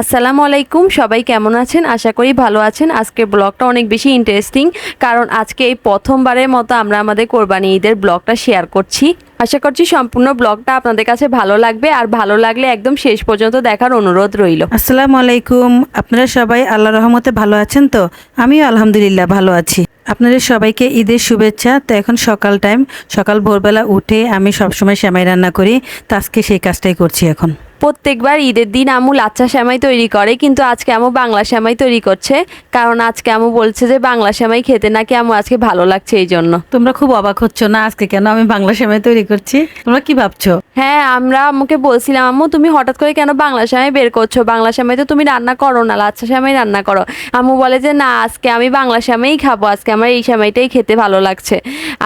আসসালামু আলাইকুম, সবাই কেমন আছেন? আশা করি ভালো আছেন। আজকের ব্লগটা অনেক বেশি ইন্টারেস্টিং কারণ আজকে এই প্রথমবারের মতো আমরা আমাদের কোরবানি ঈদের ব্লগটা শেয়ার করছি। আশা করছি সম্পূর্ণ ব্লগটা আপনাদের কাছে ভালো লাগবে, আর ভালো লাগলে একদম শেষ পর্যন্ত দেখার অনুরোধ রইল। আসসালামু আলাইকুম। আপনারা সবাই আল্লাহ রহমতে ভালো আছেন তো? আমিও আলহামদুলিল্লাহ ভালো আছি। আপনাদের সবাইকে ঈদের শুভেচ্ছা। তো এখন সকাল টাইম সকাল ভোরবেলা উঠে আমি সবসময় শ্যামাই রান্না করি। তো আজকে সেই কাজটাই করছি এখন। প্রত্যেকবার ঈদের দিন আমু লাচ্চা সেমাই তৈরি করে কিন্তু আজকে আমু বাংলা সেমাই তৈরি করছে। কারণ আজকে আমু বলছে যে বাংলা সেমাই খেতে নাকি আমু আজকে ভালো লাগছে এই জন্য। তোমরা খুব অবাক হচ্ছ না আজকে কেন আমি বাংলা সেমাই তৈরি করছি? তোমরা কি ভাবছ? হ্যাঁ আমরা আম্মুকে বলছিলাম আম্মু তুমি হঠাৎ করে কেন বাংলা সেমাই বের করছ? বাংলা সেমাই তো তুমি রান্না করো না লাচ্ছা সেমাই রান্না করো। আম্মু বলে যে না আজকে আমি বাংলা সেমাই খাব আজকে আমার এই সেমাইটাই খেতে ভালো লাগছে।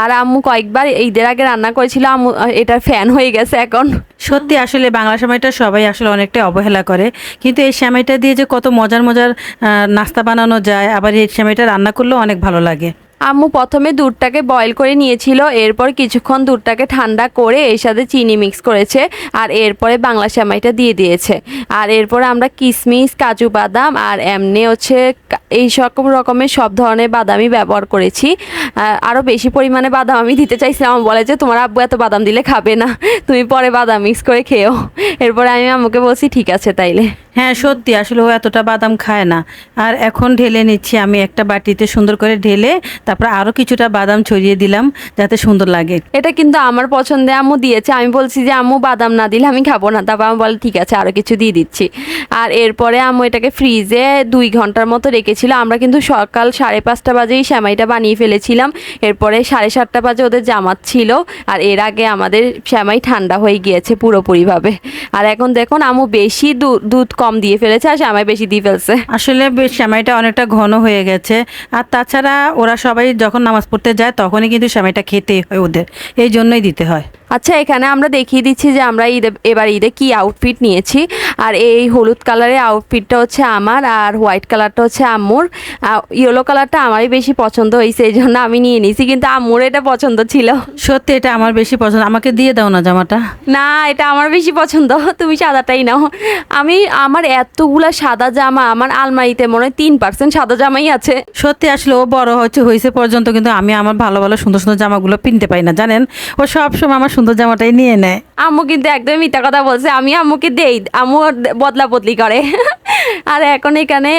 আর আম্মু কয়েকবার ঈদের আগে রান্না করেছিল আম্মু এটার ফ্যান হয়ে গেছে এখন। সত্যি আসলে বাংলা সেমাইটা সবাই আসলে অনেকটাই অবহেলা করে। কিন্তু এই শ্যামাইটা দিয়ে যে কত মজার মজার নাস্তা বানানো যায়, আবার এই শ্যামাইটা রান্না করলেও অনেক ভালো লাগে। আম্মু প্রথমে দুধটাকে বয়েল করে নিয়েছিল, এরপর কিছুক্ষণ দুধটাকে ঠান্ডা করে এর সাথে চিনি মিক্স করেছে আর এরপরে বাংলা সেমাইটা দিয়ে দিয়েছে। আর এরপর আমরা কিশমিশ কাজু বাদাম আর এমনি হচ্ছে এই সকম রকমের সব ধরনের বাদামই ব্যবহার করেছি। আরও বেশি পরিমাণে বাদাম আমি দিতে চাইছিলাম। বলে যে, তোমার আব্বু এত বাদাম দিলে খাবে না, তুমি পরে বাদাম মিক্স করে খেও এরপরে আমি আম্মুকে বলছি, ঠিক আছে তাইলে। হ্যাঁ সত্যি আসলে ও এতটা বাদাম খায় না। আর এখন ঢেলে নিচ্ছি আমি একটা বাটিতে সুন্দর করে ঢেলে তারপর আরও কিছুটা বাদাম ছড়িয়ে দিলাম যাতে সুন্দর লাগে। এটা কিন্তু আমার পছন্দে আম্মু দিয়েছে। আমি বলছি যে আম্মু বাদাম না দিলে আমি খাব না। তারপর আমি বলে ঠিক আছে আরও কিছু দিয়ে দিচ্ছি। আর এরপরে আম্মু এটাকে ফ্রিজে দুই ঘণ্টার মতো রেখেছিল। আমরা কিন্তু সকাল সাড়ে পাঁচটা বাজেই শ্যামাইটা বানিয়ে ফেলেছিলাম। এরপরে সাড়ে সাতটা বাজে ওদের জামাত ছিল। আর এর আগে আমাদের শ্যামাই ঠান্ডা হয়ে গিয়েছে পুরোপুরিভাবে। আর এখন দেখুন আম্মু বেশি দুধ কম দিয়ে ফেলেছে আর শ্যামাই বেশি দিয়ে ফেলছে। আসলে বেশ সেমাইটা অনেকটা ঘন হয়ে গেছে। আর তাছাড়া ওরা সবাই যখন নামাজ পড়তে যায়, তখনই কিন্তু সেমাইটা খেতে হয় ওদের। এই জন্যই দিতে হয়। আচ্ছা এখানে আমরা দেখিয়ে দিচ্ছি যে আমরা ঈদে এবার ঈদে কি আউটফিট নিয়েছি। আর এই হলুদ কালারের আউটফিটটা হচ্ছে আমার আর হোয়াইট কালারটা হচ্ছে আম্মুর। ইয়েলো কালারটা আমারই বেশি পছন্দ হয়েছে এই জন্য আমি নিয়ে নিয়েছি কিন্তু আম্মুর এটা পছন্দ ছিল। সত্যি এটা আমার বেশি পছন্দ। আমাকে দিয়ে দাও না জামাটা। না এটা আমার বেশি পছন্দ তুমি সাদাটাই নাও। আমি আমার এতগুলা সাদা জামা আমার আলমারিতে মনে হয় তিন পার্সেন্ট সাদা জামাই আছে। সত্যি আসলে ও বড় হচ্ছে হয়েছে পর্যন্ত কিন্তু আমি আমার ভালো ভালো সুন্দর সুন্দর জামাগুলো কিনতে পাই না জানেন? ও সব সময় আমার সুন্দর জামাটাই নিয়ে নেয়। আম্মু কিন্তু একদমই মিথ্যা কথা বলছে। আমি আম্মুকে দেই, আম্মু বদলা বদলি করে। আর এখন এখানে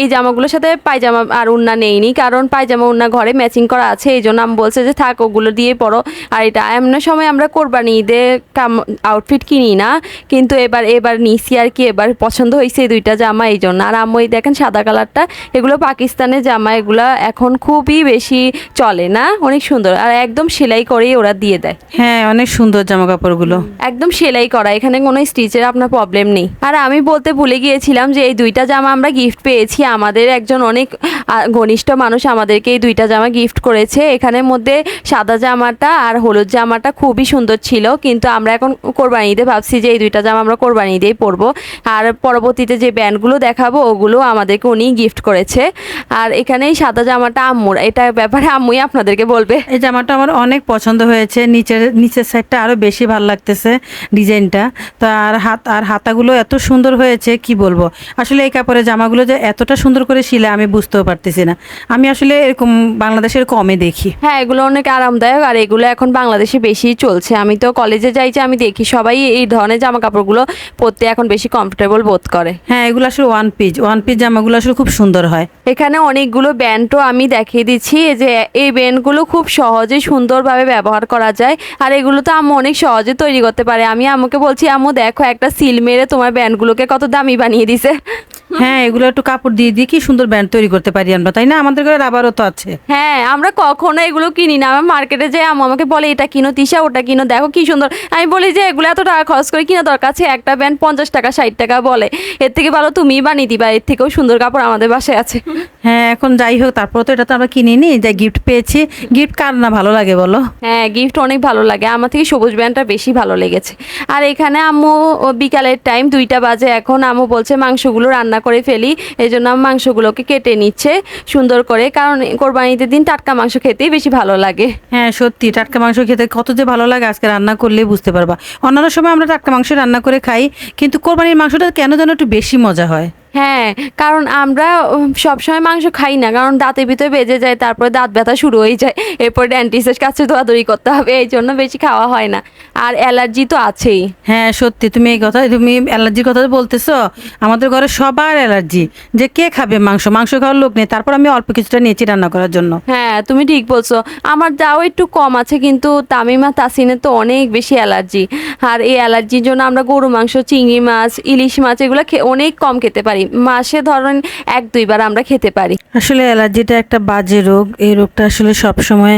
এই জামাগুলোর সাথে পায়জামা আর উন্না নেইনি, কারণ পায়জামা উন্না ঘরে ম্যাচিং করা আছে, এই জন্য আমি বলছে যে, থাক, ওগুলো দিয়ে পরো আর এটা এমন সময় আমরা কোরবানি ঈদে কাম আউটফিট কিনি না, কিন্তু এবার এবার নিছি আর কি, এবার পছন্দ হয়েছে এই দুইটা জামা, এই জন্য। আর আম্মু এই দেখেন সাদা কালারটা, এগুলো পাকিস্তানের জামা, এগুলো এখন খুবই বেশি চলে না? অনেক সুন্দর। আর একদম সেলাই করেই ওরা দিয়ে দেয়। হ্যাঁ অনেক সুন্দর জামা কাপড়গুলো একদম সেলাই করা, এখানে কোনো স্টিচের আপনার প্রবলেম নেই। আর আমি বলতে ভুলে গিয়েছিলাম যে এই দুইটা জামা আমরা গিফট পেয়েছি, আমাদের একজন অনেক ঘনিষ্ঠ মানুষ আমাদেরকে এই দুইটা জামা গিফট করেছে। এখানের মধ্যে সাদা জামাটা আর হলুদ জামাটা খুবই সুন্দর ছিল, কিন্তু আমরা এখন কোরবানিতে ভাবছি যে এই দুইটা জামা আমরা কোরবানিতেই পরবো। আর পরবর্তীতে যে ব্যান্ডগুলো দেখাবো, ওগুলো আমাদেরকে উনি গিফট করেছে। আর এখানে সাদা জামাটা আম্মুর, এটা ব্যাপারে আম্মুই আপনাদেরকে বলবে। এই জামাটা আমার অনেক পছন্দ হয়েছে, নিচের নিচের সাইডটা আরও বেশি ভালো লাগতেছে। ডিজাইনটা। তো আর হাত আর হাতাগুলো এত সুন্দর হয়েছে কি বলব? আসলে এই কাপড়ের জামাগুলো যে এতটা সুন্দর করে শিলে আমি বুঝতেও পারতেছি না। আমি আসলে এরকম বাংলাদেশের কমে দেখি। হ্যাঁ এগুলো অনেক আরামদায়ক আর এগুলো এখন বাংলাদেশে বেশি চলছে। আমি তো কলেজে যাই যে আমি দেখি সবাই এই ধরনের জামা কাপড়গুলো পরতে এখন বেশি কমফোর্টেবল বোধ করে। হ্যাঁ এগুলো আসলে ওয়ান পিস ওয়ান পিস জামাগুলো আসলে খুব সুন্দর হয়। এখানে অনেকগুলো ব্যান্ডও আমি দেখিয়ে দিচ্ছি। যে এই ব্যান্ডগুলো খুব সহজে সুন্দরভাবে ব্যবহার করা যায়। আর এগুলো তো আম্মু অনেক সহজে তৈরি করতে পারে। আমি আম্মুকে বলছি আম্মু দেখো একটা সিল মেরে তোমার ব্যান্ডগুলোকে কত দামি বানিয়ে দিছে। হ্যাঁ এগুলো একটু কাপড় দিয়ে দিয়ে কি সুন্দর ব্যান্ড তৈরি করতে পারি আমরা তাই না? আমাদের ঘরে রাবারও তো আছে। হ্যাঁ আমরা কখনো এগুলো কিনি না। আমার মার্কেটে যাই আম্মু আমাকে বলে এটা কিনো তিশা ওটা কিনো দেখো কি সুন্দর। আমি বলি যে এগুলো এত টাকা খরচ করে কিনা দরকার আছে? একটা ব্যান্ড পঞ্চাশ টাকা ষাট টাকা বলে। এর থেকে ভালো তুমিই বানিয়ে দিবা এর থেকেও সুন্দর কাপড় আমাদের বাসায় আছে। হ্যাঁ এখন যাই হোক তারপর তো এটা তো আমরা কিনিনি যে গিফট পেয়েছি। গিফট কার না ভালো লাগে বলো? হ্যাঁ গিফট অনেক ভালো লাগে। আমার থেকে সবুজ ব্যান্ডটা বেশি ভালো লেগেছে। আর এখানে আম্মু বিকালের টাইম দুইটা বাজে। এখন আম্মু বলছে মাংসগুলো রান্না করে ফেলি। এই জন্য আম্মু মাংসগুলোকে কেটে নিচ্ছে সুন্দর করে। কারণ কোরবানিতে দিন টাটকা মাংস খেতেই বেশি ভালো লাগে। হ্যাঁ সত্যি টাটকা মাংস খেতে কত যে ভালো লাগে আজকে রান্না করলেই বুঝতে পারবা। অন্যান্য সময় আমরা টাটকা মাংস রান্না করে খাই কিন্তু কোরবানির মাংসটা কেন যেন একটু বেশি মজা হয়? হ্যাঁ কারণ আমরা সবসময় মাংস খাই না কারণ দাঁতের ভিতরে বেজে যায় তারপরে দাঁত ব্যথা শুরু হয়ে যায় এরপর ডেন্টিস্টের কাছে দৌড়াদৌড়ি করতে হবে এই জন্য বেশি খাওয়া হয় না। আর অ্যালার্জি তো আছেই। হ্যাঁ সত্যি তুমি এই কথা তুমি অ্যালার্জির কথা বলতেছো আমাদের ঘরে সবার অ্যালার্জি যে কে খাবে মাংস? মাংস খাওয়ার লোক নেই তারপর আমি অল্প কিছুটা নিয়েছি রান্না করার জন্য। হ্যাঁ তুমি ঠিক বলছো আমার যাও একটু কম আছে কিন্তু তামিমা তাসিনের তো অনেক বেশি অ্যালার্জি। আর এই অ্যালার্জির জন্য আমরা গরু মাংস চিংড়ি মাছ ইলিশ মাছ এগুলো অনেক কম খেতে পারি। মাসে ধরেন এক, দুইবার আমরা খেতে পারি। আসলে অ্যালার্জিটা একটা বাজে রোগ। এই রোগটা আসলে সব সময়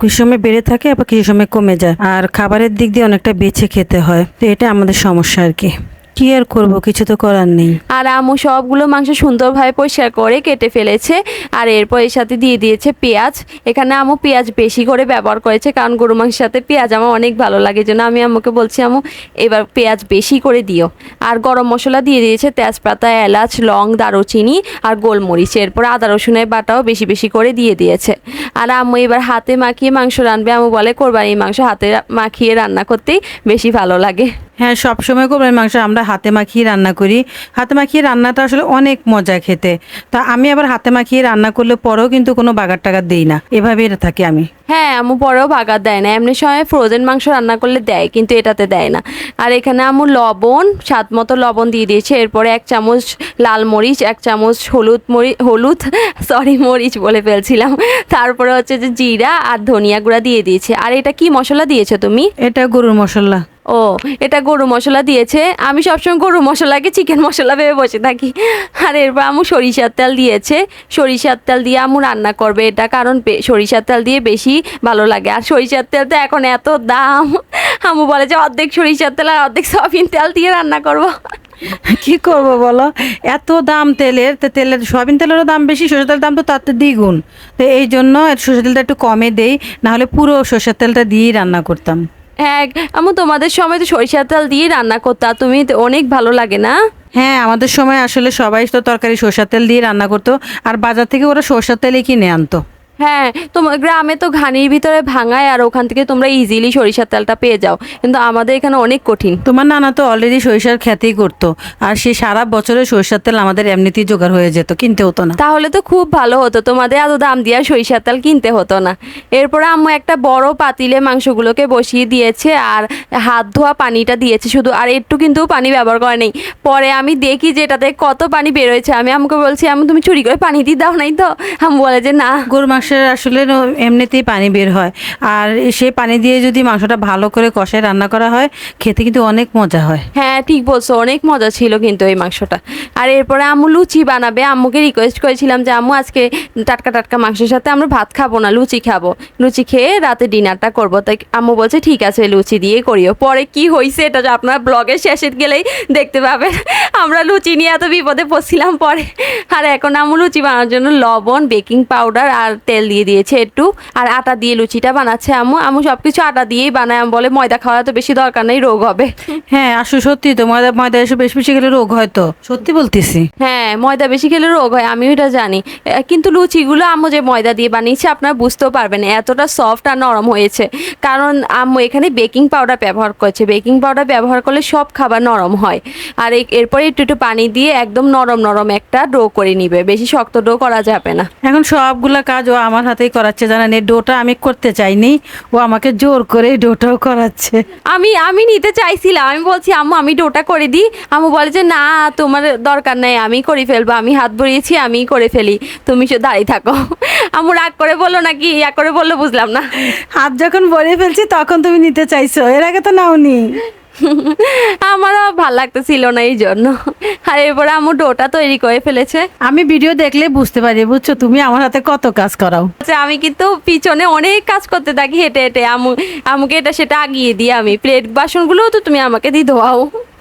কিছু সময় বেড়ে থাকে, আবার কিছু সময় কমে যায়। আর খাবারের দিক দিয়ে অনেকটা বেছে খেতে হয়। তো এটা আমাদের সমস্যা আর কি। কি আর করব? কিছু তো করার নেই। আর আম্মু সবগুলো মাংস সুন্দরভাবে পরিষ্কার করে কেটে ফেলেছে আর এরপর এর সাথে দিয়ে দিয়েছে পেঁয়াজ। এখানে আমু পেঁয়াজ বেশি করে ব্যবহার করেছে কারণ গরু মাংসের সাথে পেঁয়াজ আমার অনেক ভালো লাগে জন্য আমি আম্মুকে বলছি আমু এবার পেঁয়াজ বেশি করে দিও। আর গরম মশলা দিয়ে দিয়েছে তেজপাতা, এলাচ, লং, দারুচিনি আর গোলমরিচ। এরপর আদা রসুনের বাটাও বেশি বেশি করে দিয়ে দিয়েছে। আর আম্মু এবার হাতে মাখিয়ে মাংস রানবে আমু বলে, কোরবানির মাংস হাতে মাখিয়ে রান্না করতেই বেশি ভালো লাগে। হ্যাঁ সব সময় কোরবানির মাংস আমরা হাতে মাখিয়ে রান্না করি। হাতে মাখিয়ে রান্নাটা আসলে অনেক মজা খেতে। তা আমি আবার হাতে মাখিয়ে রান্না করলে পরেও কিন্তু কোনো বাগার টাগার দিই না। এভাবেই থাকি আমি। হ্যাঁ আম্মু পরেও বাগার দেয় না। এমনি সময় ফ্রোজেন মাংস রান্না করলে দেয় কিন্তু এটাতে দেয় না। আর এখানে আম্মু লবণ স্বাদ মতো লবণ দিয়ে দিয়েছে। এরপরে এক চামচ লাল মরিচ এক চামচ হলুদ মরিচ হলুদ সরি মরিচ বলে ফেলছিলাম। তারপরে হচ্ছে যে জিরা আর ধনিয়া গুঁড়া দিয়ে দিয়েছে। আর এটা কি মশলা দিয়েছ তুমি? এটা গরুর মশলা। ও, এটা গরু মশলা দিয়েছে। আমি সবসময় গরু মশলাকে চিকেন মশলা ভেবে বসে থাকি। আর এরপর আমু সরিষার তেল দিয়েছে। সরিষার তেল দিয়ে আমু রান্না করবে। এটা কারণ সরিষার তেল দিয়ে বেশি ভালো লাগে। আর সরিষার তেল তো এখন এত দাম। আমু বলে যে অর্ধেক সরিষার তেল আর অর্ধেক সয়াবিন তেল দিয়ে রান্না করব। কি করব বলো? এত দাম তেলের, তো তেলের সয়াবিন তেলেরও দাম বেশি, সরষের তেলের দাম তো তার দ্বিগুণ। তো এই জন্য সরষের তেলটা একটু কমে দেই, নাহলে পুরো সরষের তেলটা দিয়েই রান্না করতাম। হ্যাঁ আমি তোমাদের সময় তো সরিষার তেল দিয়ে রান্না করতা তুমি অনেক ভালো লাগে না? হ্যাঁ আমাদের সময় আসলে সবাই তো তরকারি সরষার তেল দিয়ে রান্না করতো, আর বাজার থেকে ওরা সরষার তেলই কিনে আনতো। হ্যাঁ তোমার গ্রামে তো ঘানির ভিতরে ভাঙায় আর ওখান থেকে তোমরা ইজিলি সরিষার তেলটা পেয়ে যাও। কিন্তু আমাদের এখানে অনেক কঠিন। তোমার নানা তো অলরেডি সরিষার খ্যাতিই করতো আর সে সারা বছরে সরিষার তেল আমাদের এমনিতেই জোগাড় হয়ে যেত কিনতে হতো না। তাহলে তো খুব ভালো হতো তোমাদের এত দাম দিয়ে সরিষার তেল কিনতে হতো না। এরপরে আম্মু একটা বড় পাতিলে মাংসগুলোকে বসিয়ে দিয়েছে আর হাত ধোয়া পানিটা দিয়েছে শুধু আর একটু কিন্তু পানি ব্যবহার করে নেই। পরে আমি দেখি যে এটাতে কত পানি বেরোয়েছে আমি আমাকে বলছি আমি তুমি চুরি করে পানি দিয়ে দাও নাই তো? আম্মু বলে যে না। গরু মাংসের আসলে এমনিতেই পানি বের হয়। আর সেই পানি দিয়ে যদি মাংসটা ভালো করে কষায় রান্না করা হয়, খেতে কিন্তু অনেক মজা হয়। হ্যাঁ ঠিক বলছো, অনেক মজা ছিল কিন্তু এই মাংসটা। আর এরপরে আম্মু লুচি বানাবে। আম্মুকে রিকোয়েস্ট করেছিলাম যে, আম্মু, আজকে টাটকা টাটকা মাংসের সাথে আমরা ভাত খাব না, লুচি খাব। লুচি খেয়ে রাতে ডিনারটা করব। তাই আম্মু বলছে, ঠিক আছে, লুচি দিয়ে করিও। পরে কি হয়েছে এটা আপনার ব্লগের শেষে গেলেই দেখতে পাবেন। আমরা লুচি নিয়ে এত বিপদে পড়ছিলাম পরে। আর এখন আম্মু লুচি বানানোর জন্য লবণ, বেকিং পাউডার আর তেল দিয়ে দিয়েছে একটু আর আটা দিয়ে লুচিটা বানাচ্ছে আম্মু। আম্মু সব কিছু আটা দিয়েই বানায়। আম্মু বলে ময়দা খাওয়া তো বেশি দরকার নেই রোগ হবে। হ্যাঁ আসলে সত্যি তো ময়দা ময়দা এসব বেশি বেশি গেলে রোগ হয় তো সত্যি বলতেছি। হ্যাঁ ময়দা বেশি খেলে রোগ হয় আমিও এটা জানি। কিন্তু লুচিগুলো আম্মু যে ময়দা দিয়ে বানিয়েছে আপনারা বুঝতেও পারবেন এতটা সফট আর নরম হয়েছে। কারণ আম্মু এখানে বেকিং পাউডার ব্যবহার করছে। বেকিং পাউডার ব্যবহার করলে সব খাবার নরম হয়। আর এরপরে একটু একটু পানি দিয়ে একদম নরম নরম একটা ডো করে নিবে। বেশি শক্ত ডো করা যাবে না। এখন সবগুলা কাজ ও আমার হাতেই করাচ্ছে জানেন এই ডোটা আমি করতে চাইনি। ও আমাকে জোর করে এই ডোটাও করাচ্ছে। আমি আমি নিতে চাইছিলাম। আমি বলছি আম্মু আমি ডোটা করে দিই। আম্মু বলে যে না তোমার দরকার নাই আমি করে ফেলব। আমি হাত ভরিয়েছি আমি করে ফেলি। তুমি সে দাঁড়িয়ে থাকো। আম্মু রাগ করে বলল নাকি? ইয়া করে বলল বুঝলাম না। হাত যখন ভরে ফেলছি তখন তুমি নিতে চাইছো। এর আগে তো নাও নাওনি। আমারও ভালো লাগতেছিল না এই জন্য। আর এরপরে আমার ডোটা তৈরি করে ফেলেছে। আমি ভিডিও দেখলে বুঝতে পারি বুঝছ? তুমি আমার হাতে কত কাজ করাও। আচ্ছা, আমি কিন্তু পিছনে অনেক কাজ করতে থাকি হেঁটে হেঁটে। আমু আমুকে এটা সেটা আগিয়ে দিই আমি। প্লেট বাসনগুলোও তো তুমি আমাকে দিয়ে ধোয়াও।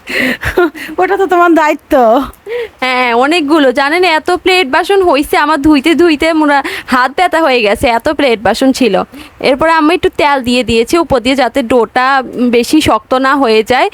ওটা তো তোমার দায়িত্ব। হ্যাঁ অনেকগুলো। জানেন এত প্লেট বাসন হয়েছে আমার ধুইতে ধুইতে মোরা হাত ব্যথা হয়ে গেছে, এত প্লেট বাসন ছিল। এরপরে আমি একটু তেল দিয়ে দিয়েছি, উপর দিয়ে যাতে ডোটা বেশি শক্ত না হয়ে যায়।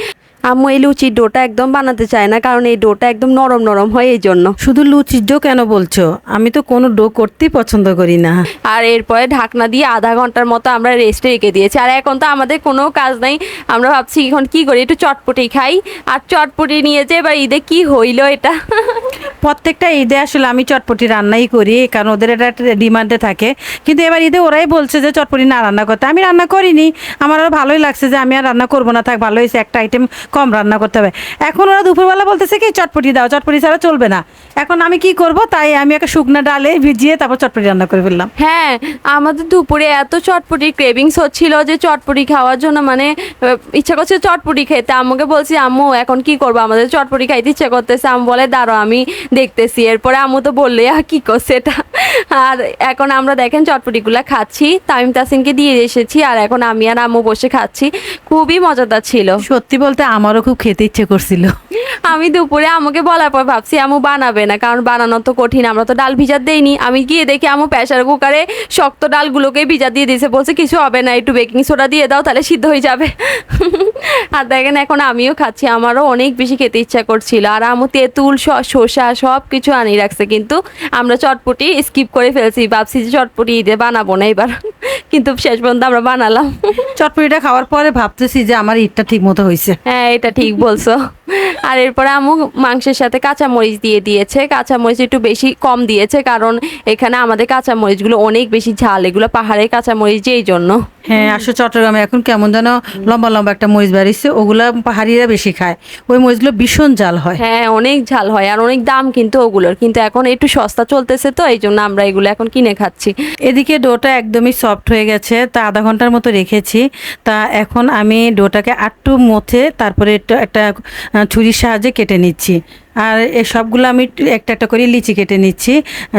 আম্মু এই লুচির ডোটা একদম বানাতে চায় না কারণ এই ডোটা একদম নরম নরম হয় এই জন্য। শুধু লুচির ডো কেন বলছো? আমি তো কোনো ডো করতেই পছন্দ করি না। আর এরপরে ঢাকনা দিয়ে আধা ঘণ্টার মতো আমরা রেস্টে রেখে দিয়েছি। আর এখন তো আমাদের কোনো কাজ নাই। আমরা ভাবছি এখন কি করি? একটু চটপটি খাই। আর চটপটি নিয়ে যে এবার ঈদে কি হইল এটা? প্রত্যেকটা ঈদে আসলে আমি চটপটি রান্নাই করি কারণ ওদের এটা একটা ডিমান্ডে থাকে। কিন্তু এবার ঈদে ওরাই বলছে যে চটপটি না রান্না করতে। আমি রান্না করিনি। আমার আরও ভালোই লাগছে যে আমি আর রান্না করব না। থাক ভালো হয়েছে। একটা আইটেম কম রান্না করতে হবে। এখন ওরা দুপুরবেলা বলতেছে কি, চটপটি দাও, চটপটি ছাড়া চলবে না। এখন আমি কি করব? তাই আমি একটা শুকনা ডালে ভিজিয়ে তারপর চটপটি রান্না করে ফেললাম। হ্যাঁ আমাদের দুপুরে এত চটপটি ক্রেভিংস হচ্ছিল যে চটপটি খাওয়ার জন্য মানে ইচ্ছা করছে চটপটি খেতে। আম্মুকে বলছি, আম্মু, এখন কি করব? আমাদের চটপটি খাইতে ইচ্ছা করতেছে। আম্মু বলে দাঁড়ো আমি দেখতেছি। এরপরে আম্মু তো বললে আর কি করছে এটা? আর এখন আমরা দেখেন চটপটিগুলো খাচ্ছি। তামিম তাসিনকে দিয়ে এসেছি আর এখন আমি আর আম্মু বসে খাচ্ছি। খুবই মজাদার ছিল। সত্যি বলতে আমারও খুব খেতে ইচ্ছে করছিল। আমি দুপুরে আমাকে বলার পর ভাবছি আমু বানাবে না কারণ বানানো তো কঠিন আমরা তো ডাল ভিজা দেইনি। আমি গিয়ে দেখি আমু প্রেশার কুকারে শক্ত ডালগুলোকে ভিজা দিয়ে দিয়েছে। বলছে কিছু হবে না একটু বেকিং সোডা দিয়ে দাও তাহলে সিদ্ধ হয়ে যাবে। আর দেখেন এখন আমিও খাচ্ছি আমারও অনেক বেশি খেতে ইচ্ছা করছিল। আর আমু তেঁতুল শসা সব কিছু আনিয়ে রাখছে কিন্তু আমরা চটপটি স্কিপ করে ফেলছি ভাবছি যে চটপটি ঈদে বানাবো না এবার। কিন্তু শেষ পর্যন্ত আমরা বানালাম। চটপটিটা খাওয়ার পরে ভাবতেছি যে আমার ঈদটা ঠিক মতো হয়েছে হ্যাঁ এটা ঠিক বলছো। আর এরপরে আমু মাংসের সাথে কাঁচামরিচ দিয়ে দিয়েছে। কাঁচামরিচ একটু বেশি কম দিয়েছে কারণ এখানে আমাদের কাঁচামরিচগুলো অনেক বেশি ঝাল। এগুলো পাহাড়ের কাঁচামরিচ যেই জন্য। হ্যাঁ আসলে চট্টগ্রামে। এখন কেমন যেন লম্বা লম্বা একটা মরিচ বাড়িছে ওগুলা পাহাড়িরা বেশি খায়। ওই মরিচগুলো ভীষণ ঝাল হয়। হ্যাঁ অনেক ঝাল হয় আর অনেক দাম কিন্তু ওগুলোর। কিন্তু এখন একটু সস্তা চলতেছে তো এই জন্য আমরা এগুলো এখন কিনে খাচ্ছি। এদিকে ডোটা একদমই সফট হয়ে গেছে। তা আধা ঘণ্টার মতো রেখেছি। তা এখন আমি ডোটাকে আটটু মথে তারপরে একটু একটা আহ, ছুরির সাহায্যে কেটে নিচ্ছি। আর এই সবগুলো আমি একটা একটা করে লিচি কেটে নিচ্ছি।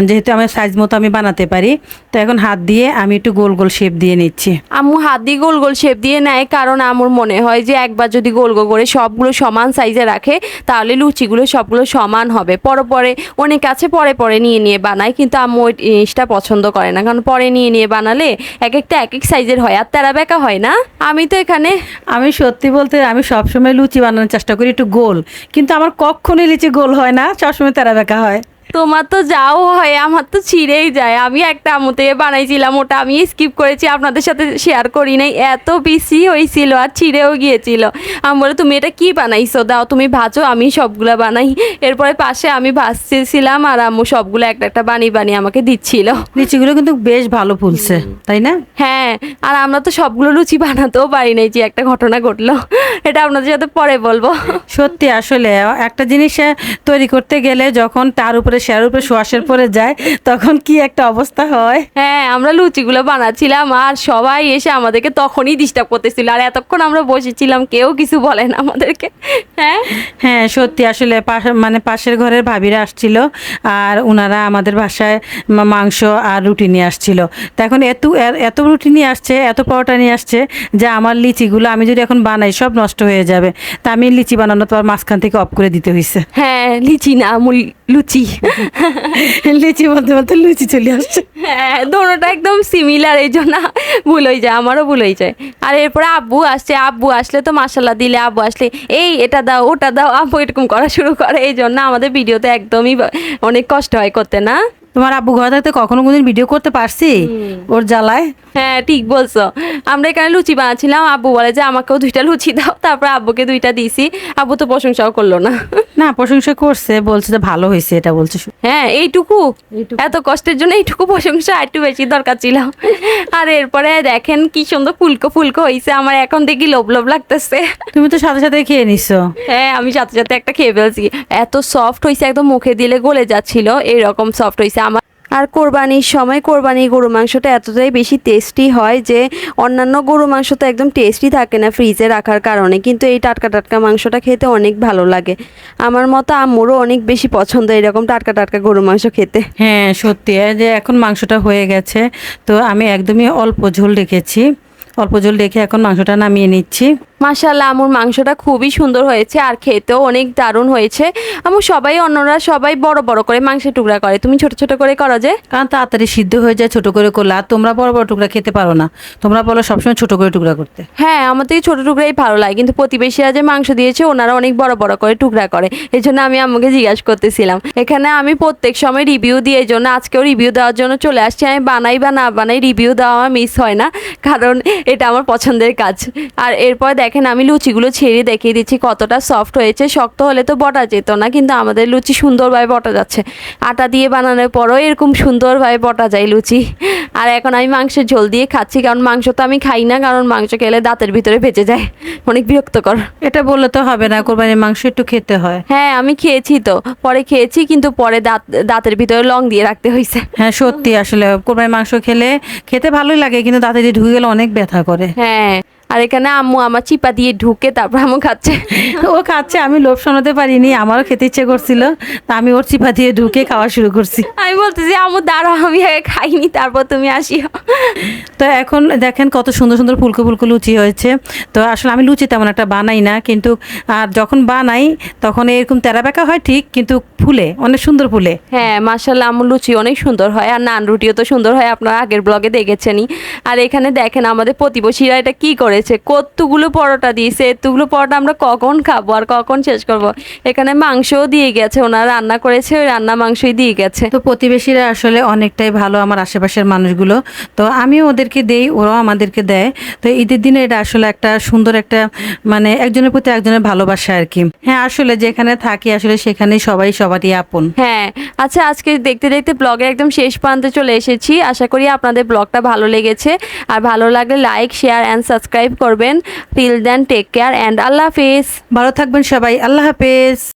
যেহেতু আমার সাইজ মতো আমি বানাতে পারি। তো এখন হাত দিয়ে আমি একটু গোল গোল শেপ দিয়ে নিচ্ছি। আম্মু হাত দিয়ে গোল গোল শেপ দিয়ে নেয় কারণ আমার মনে হয় যে একবার যদি গোল গোল করে সবগুলো সমান সাইজে রাখে তাহলে লুচিগুলো সবগুলো সমান হবে। পরে পরে অনেক আছে পরে পরে নিয়ে নিয়ে বানায় কিন্তু আম্মু ওই জিনিসটা পছন্দ করে না। কারণ পরে নিয়ে নিয়ে বানালে এক একটা এক এক সাইজের হয় আর তেরা বেঁকা হয় না। আমি তো এখানে আমি সত্যি বলতে আমি সবসময় লুচি বানানোর চেষ্টা করি একটু গোল। কিন্তু আমার কখনোই লিচি গোল হয় না সবসময় তারা দেখা হয়। তোমার তো যাও হয় আমার তো ছিঁড়েই যায়। আমি একটা আমু থেকে বানাইছিলাম ওটা আমি স্কিপ করেছি আপনাদের সাথে শেয়ার করি নাই। এত বেশি হয়েছিল আর ছিঁড়েও গিয়েছিল। আমি বলে তুমি এটা কি বানাইছো? দাও তুমি ভাজো আমি সবগুলো বানাই। এরপরে পাশে আমি ভাজতেছিলাম আর আম্মু সবগুলো একটা একটা বানিয়ে বানিয়ে আমাকে দিচ্ছিল। লিচিগুলো কিন্তু বেশ ভালো ফুলছে তাই না? হ্যাঁ আর আমরা তো সবগুলো লুচি বানাতেও পারি নাই যে একটা ঘটনা ঘটলো। এটা আপনাদের সাথে পরে বলব। সত্যি আসলে একটা জিনিস তৈরি করতে গেলে যখন তার উপরে শেয়ার উপরে সোয়াশের পরে যায় তখন কি একটা অবস্থা হয়? হ্যাঁ আমরা লুচিগুলো বানাচ্ছিলাম আর সবাই এসে আমাদেরকে তখনই ডিস্টার্ব করতেছিল। আর এতক্ষণ আমরা বসেছিলাম কেউ কিছু বলে না আমাদেরকে। হ্যাঁ? হ্যাঁ সত্যি আসলে মানে পাশের ঘরের ভাবিরা আসছিল আর ওনারা আমাদের মা- মাংস আর রুটি নিয়ে আসছিল। তো এখন এত এত রুটি নিয়ে আসছে এত পরোটা নিয়ে আসছে যে আমার লিচিগুলো আমি যদি এখন বানাই সব নষ্ট হয়ে যাবে। তা আমি লিচি বানানো তো আর মাঝখান থেকে অফ করে দিতে হয়েছে হ্যাঁ লিচি না মূল লুচি। লিচি বলতে বলতে লুচি চলে আসছে। হ্যাঁ দোনোটা একদম সিমিলার এই জন্য ভুল হয়ে যায় আমারও ভুল হয়ে যায়। আর এরপরে আব্বু আসছে আব্বু আসলে তো মাসাল্লাহ দিলে আব্বু আসলে এই এটা দাও ওটা দাও। আব্বু এরকম করা শুরু করে এই জন্য আমাদের ভিডিওতে একদমই অনেক কষ্ট হয় করতে না? তোমার আব্বু ঘরে থাকতে কখনো কোনদিন ভিডিও করতে পারছি? ওর জ্বালায়? হ্যাঁ ঠিক বলছো। আমরা এখানে লুচি বানাচ্ছিলাম আব্বু বলে যে আমাকেও দুইটা লুচি দাও। তারপর আব্বুকে দুইটা দিছি আব্বু তো প্রশংসাও করল না। না প্রশংসা করছে বলছে যে ভালো হয়েছে এটা বলছে। হ্যাঁ এইটুকু। এত কষ্টের জন্য এইটুকু প্রশংসা একটু বেশি দরকার ছিল। আর এরপরে দেখেন কি সুন্দর ফুলকো ফুলকো হয়েছে আমার এখন দেখি লোভ লোভ লাগতেছে। তুমি তো সাথে সাথে খেয়ে নিছো। হ্যাঁ আমি সাথে সাথে একটা খেয়ে ফেলছি। এত সফট হয়েছে একদম মুখে দিলে গলে যাচ্ছিল এরকম সফট হয়েছে আমার। আর কোরবানির সময় কোরবানি গরু মাংসটা এতটাই বেশি টেস্টি হয় যে অন্যান্য গরু মাংস তো একদম টেস্টি থাকে না ফ্রিজে রাখার কারণে, কিন্তু এই টাটকা টাটকা মাংসটা খেতে অনেক ভালো লাগে। আমার মতো আম্মুরও অনেক বেশি পছন্দ এরকম টাটকা টাটকা গরু মাংস খেতে। হ্যাঁ সত্যি যে এখন মাংসটা হয়ে গেছে, তো আমি একদমই অল্প ঝোল রেখেছি। অল্প জল রেখে এখন মাংসটা নামিয়ে নিচ্ছি। মাশাল্লাহ আমুর মাংসটা খুবই সুন্দর হয়েছে আর খেতেও অনেক দারুণ হয়েছে। আমু সবাই অন্যরা সবাই বড় বড় করে মাংসের টুকরা করে। তুমি ছোট ছোট করে করো যে। কারণ তাড়াতাড়ি সিদ্ধ হয়ে যায় ছোট করে করলে আর তোমরা বড় বড় টুকরা খেতে পারো না। তোমরা বলো সবসময় ছোট করে টুকরা করতে। হ্যাঁ আমাদের এই ছোট টুকরাই ভালো লাগে কিন্তু প্রতিবেশীরা যে মাংস দিয়েছে ওনারা অনেক বড় বড় করে টুকরা করে। এই জন্য আমি আমাকে জিজ্ঞাসা করতেছিলাম। এখানে আমি প্রত্যেক সময় রিভিউ দিয়ে এই জন্য আজকেও রিভিউ দেওয়ার জন্য চলে আসছি। আমি বানাই বা না বানাই রিভিউ দেওয়া আমার মিস হয় না। কারণ এটা আমার পছন্দের কাজ। আর এরপর দেখেন আমি লুচিগুলো ছেড়ে দেখিয়ে দিচ্ছি কতটা সফট হয়েছে। শক্ত হলে তো বটা যেত না কিন্তু আমাদের লুচি সুন্দরভাবে বটা যাচ্ছে। আটা দিয়ে বানানোর পরও এরকম সুন্দরভাবে বটা যায় লুচি। আর এখন আমি মাংসের ঝোল দিয়ে খাচ্ছি কারণ মাংস তো আমি খাই না কারণ মাংস খেলে দাঁতের ভিতরে ভেজে যায়। অনেক বিরক্তকর। এটা বললে তো হবে না কোরবানির মাংস একটু খেতে হয়। হ্যাঁ আমি খেয়েছি তো। পরে খেয়েছি কিন্তু পরে দাঁত দাঁতের ভিতরে লং দিয়ে রাখতে হয়েছে হ্যাঁ সত্যি আসলে। কোরবানির মাংস খেলে খেতে ভালোই লাগে কিন্তু দাঁতে দিয়ে ঢুকে গেলে অনেক ব্যথা করে। হ্যাঁ। আর এখানে আম্মু আমার চিপা দিয়ে ঢুকে তারপর আম্মু খাচ্ছে। ও খাচ্ছে আমি লোভ শোনাতে পারিনি আমারও খেতে ইচ্ছে করছিল তা আমি ওর চিপা দিয়ে ঢুকে খাওয়া শুরু করছি। আমি বলতেছি আম্মু দাঁড়াও আমি আগে খাইনি তারপর তুমি আসিও। তো এখন দেখেন কত সুন্দর সুন্দর ফুলকো ফুলকো লুচি হয়েছে। তো আসলে আমি লুচি তেমন একটা বানাই না কিন্তু আর যখন বানাই তখন এরকম তেরা বেঁকা হয় ঠিক কিন্তু ফুলে অনেক সুন্দর ফুলে। হ্যাঁ মার্শাল্লাহ আমুল লুচি অনেক সুন্দর হয় আর নান রুটিও তো সুন্দর হয় আপনারা আগের ব্লগে দেখেছেনই। আর এখানে দেখেন আমাদের প্রতিবেশীরা এটা কি করেছে। কতগুলো পরোটা দিয়েছে এতগুলো পরোটা আমরা কখন খাব আর কখন শেষ করব? এখানে মাংসও দিয়ে গেছে ওনারা রান্না করেছে ওই রান্না মাংসই দিয়ে গেছে। তো প্রতিবেশীরা আসলে অনেকটাই ভালো আমার আশেপাশের মানুষগুলো। তো আমিও ওদেরকে দেই ওরাও আমাদেরকে দেয়। তো ঈদের দিনে এটা আসলে একটা সুন্দর একটা মানে একজনের প্রতি একজনের ভালোবাসা আর কি। হ্যাঁ আসলে যেখানে থাকি আসলে সেখানে সবাই সবারই আপন। হ্যাঁ আচ্ছা আজকে দেখতে দেখতে ব্লগের একদম শেষ প্রান্তে চলে এসেছি। আশা করি আপনাদের ব্লগটা ভালো লেগেছে। আর ভালো লাগলে লাইক শেয়ার অ্যান্ড সাবস্ক্রাইব করবেন। Till then take care and আল্লাহ হাফিজ। ভালো থাকবেন সবাই। আল্লাহ হাফেজ।